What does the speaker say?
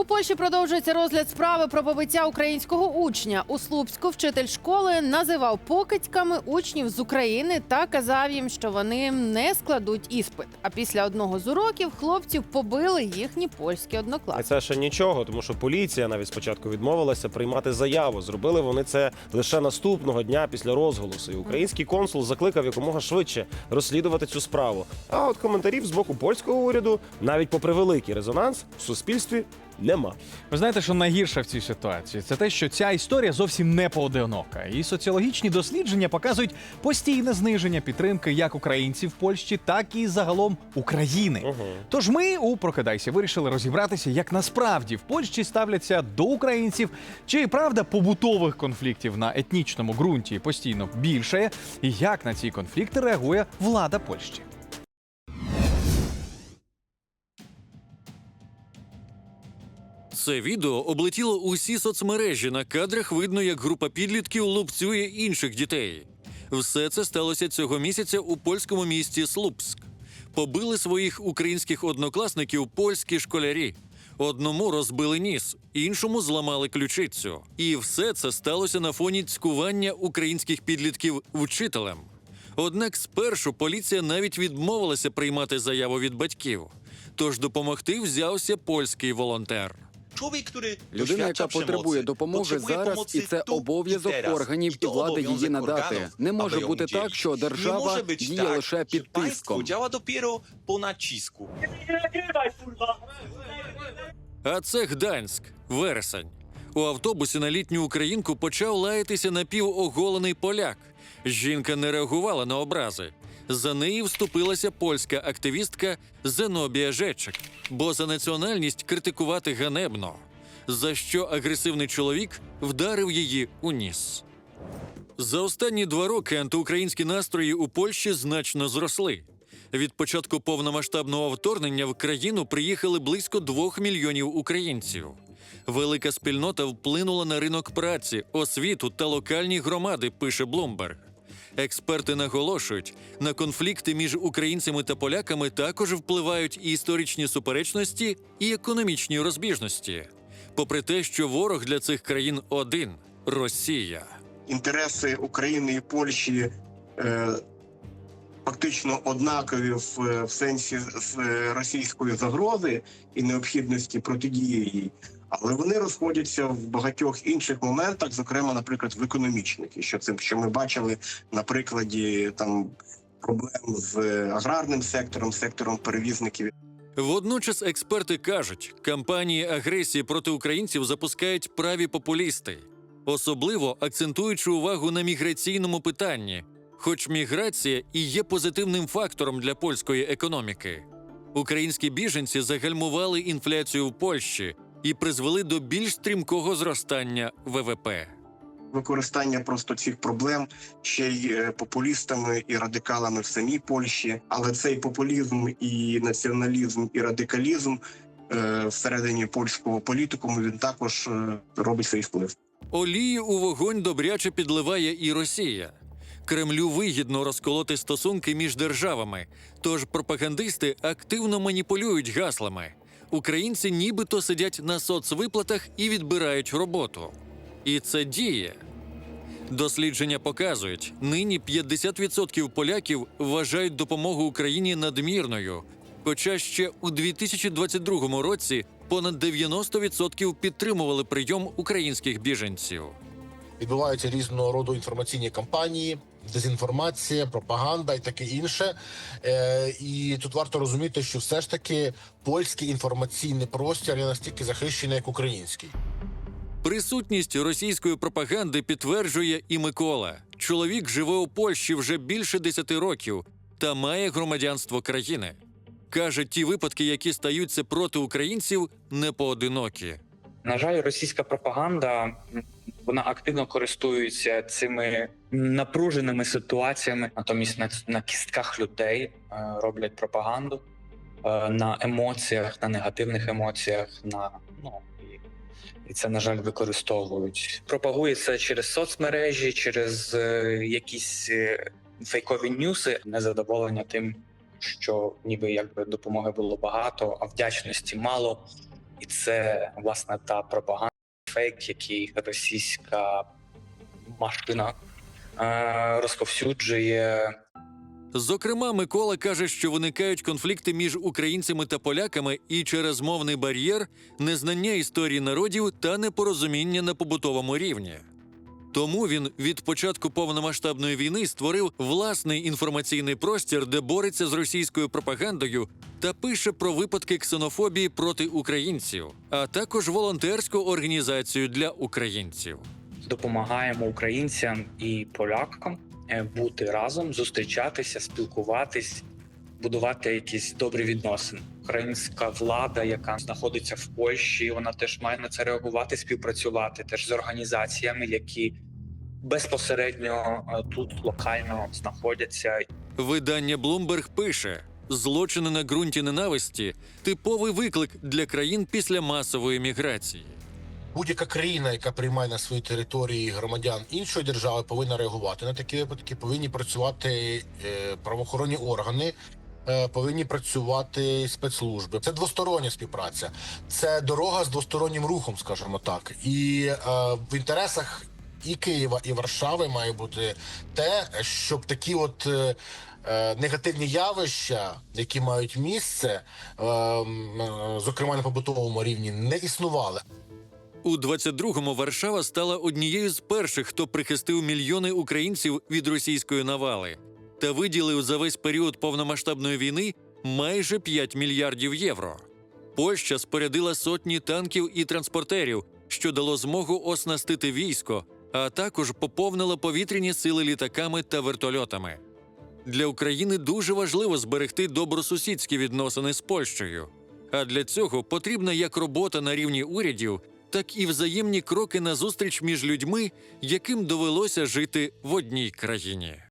У Польщі продовжується розгляд справи про побиття українського учня. У Слупську вчитель школи називав покидьками учнів з України та казав їм, що вони не складуть іспит. А після одного з уроків хлопців побили їхні польські однокласники. це ще нічого, тому що поліція навіть спочатку відмовилася приймати заяву. Зробили вони це лише наступного дня після розголосу. І український консул закликав якомога швидше розслідувати цю справу. А от коментарів з боку польського уряду, навіть попри великий резонанс, в суспільстві нема. Ви знаєте, що найгірше в цій ситуації? Це те, що ця історія зовсім не поодинока. І соціологічні дослідження показують постійне зниження підтримки як українців в Польщі, так і загалом України. Угу. Тож ми у Прокидайся вирішили розібратися, як насправді в Польщі ставляться до українців, чи правда побутових конфліктів на етнічному ґрунті постійно більше, і як на ці конфлікти реагує влада Польщі. Це відео облетіло усі соцмережі. На кадрах видно, як група підлітків лупцює інших дітей. Все це сталося цього місяця у польському місті Слупськ. Побили своїх українських однокласників польські школярі. Одному розбили ніс, іншому зламали ключицю. І все це сталося на фоні цькування українських підлітків вчителем. Однак спершу поліція навіть відмовилася приймати заяву від батьків. Тож допомогти взявся польський волонтер. Człowiek, który Людина, яка потребує допомоги зараз, і це обов'язок органів і влади її надати. Не може бути так, що держава діє лише під тиском. А це Гданськ, вересень. У автобусі на літню українку почав лаятися напівоголений поляк. Жінка не реагувала на образи. За неї вступилася польська активістка Зенобія Жечик, бо за національність критикувати ганебно. За що агресивний чоловік вдарив її у ніс. За останні два роки антиукраїнські настрої у Польщі значно зросли. Від початку повномасштабного вторгнення в країну приїхали близько двох мільйонів українців. Велика спільнота вплинула на ринок праці, освіту та локальні громади, пише Блумберг. Експерти наголошують, на конфлікти між українцями та поляками також впливають і історичні суперечності, і економічні розбіжності. Попри те, що ворог для цих країн один Росія. інтереси України і Польщі е, фактично однакові в, в сенсі з російської загрози і необхідності протидії їй. Але вони розходяться в багатьох інших моментах, зокрема, наприклад, в економічних, і що це що ми бачили на прикладі там проблем з аграрним сектором, сектором перевізників Водночас експерти кажуть, кампанії агресії проти українців запускають праві популісти, особливо акцентуючи увагу на міграційному питанні, хоч міграція і є позитивним фактором для польської економіки. Українські біженці загальмували інфляцію в Польщі і призвели до більш стрімкого зростання ВВП. використання просто цих проблем ще й е, популістами і радикалами в самій Польщі. Але цей популізм і націоналізм і радикалізм е, всередині польського політикуму він також е, робить свій вплив. Олію у вогонь добряче підливає і Росія. Кремлю вигідно розколоти стосунки між державами, тож пропагандисти активно маніпулюють гаслами. Українці нібито сидять на соцвиплатах і відбирають роботу. І це діє. Дослідження показують, нині 50% поляків вважають допомогу Україні надмірною, хоча ще у 2022 році понад 90% підтримували прийом українських біженців. відбуваються різного роду інформаційні кампанії, дезінформація, пропаганда і таке інше. Е, і тут варто розуміти, що все ж таки польський інформаційний простір не настільки захищений, як український. Присутність російської пропаганди підтверджує і Микола. Чоловік живе у Польщі вже більше 10 років та має громадянство країни. Каже, ті випадки, які стаються проти українців, не поодинокі. На жаль, російська пропаганда вона активно користується цими напруженими ситуаціями, натомість на, на кістках людей е, роблять пропаганду е, на емоціях, на негативних емоціях, на ну і, це на жаль використовують. Пропагується через соцмережі, через е, якісь фейкові ньюси, незадоволення тим, що ніби якби допомоги було багато, а вдячності мало. І це власне та пропаганда, фейк, який російська машина е, розповсюджує Зокрема, Микола каже, що виникають конфлікти між українцями та поляками і через мовний бар'єр, незнання історії народів та непорозуміння на побутовому рівні. Тому він від початку повномасштабної війни створив власний інформаційний простір, де бореться з російською пропагандою та пише про випадки ксенофобії проти українців, а також волонтерську організацію для українців. допомагаємо українцям і полякам е, бути разом, зустрічатися, спілкуватись, будувати якісь добрі відносини. Українська влада, яка знаходиться в Польщі, вона теж має на це реагувати, співпрацювати теж з організаціями, які безпосередньо е, тут локально знаходяться Видання Bloomberg пише: злочини на ґрунті ненависті типовий виклик для країн після масової міграції. Будь-яка країна, яка приймає на своїй території громадян іншої держави, повинна реагувати на такі випадки. Повинні працювати е, правоохоронні органи. Е, Повинні працювати спецслужби. Це двостороння співпраця, це дорога з двостороннім рухом, скажімо так. І е, в інтересах і Києва, і Варшави має бути те, щоб такі от е, е, негативні явища, які мають місце, е, зокрема на побутовому рівні, не існували. У 22-му Варшава стала однією з перших, хто прихистив мільйони українців від російської навали та виділив за весь період повномасштабної війни майже 5 мільярдів євро. Польща спорядила сотні танків і транспортерів, що дало змогу оснастити військо, а також поповнила повітряні сили літаками та вертольотами. Для України дуже важливо зберегти добросусідські відносини з Польщею. А для цього потрібна як робота на рівні урядів, так і взаємні кроки назустріч між людьми, яким довелося жити в одній країні.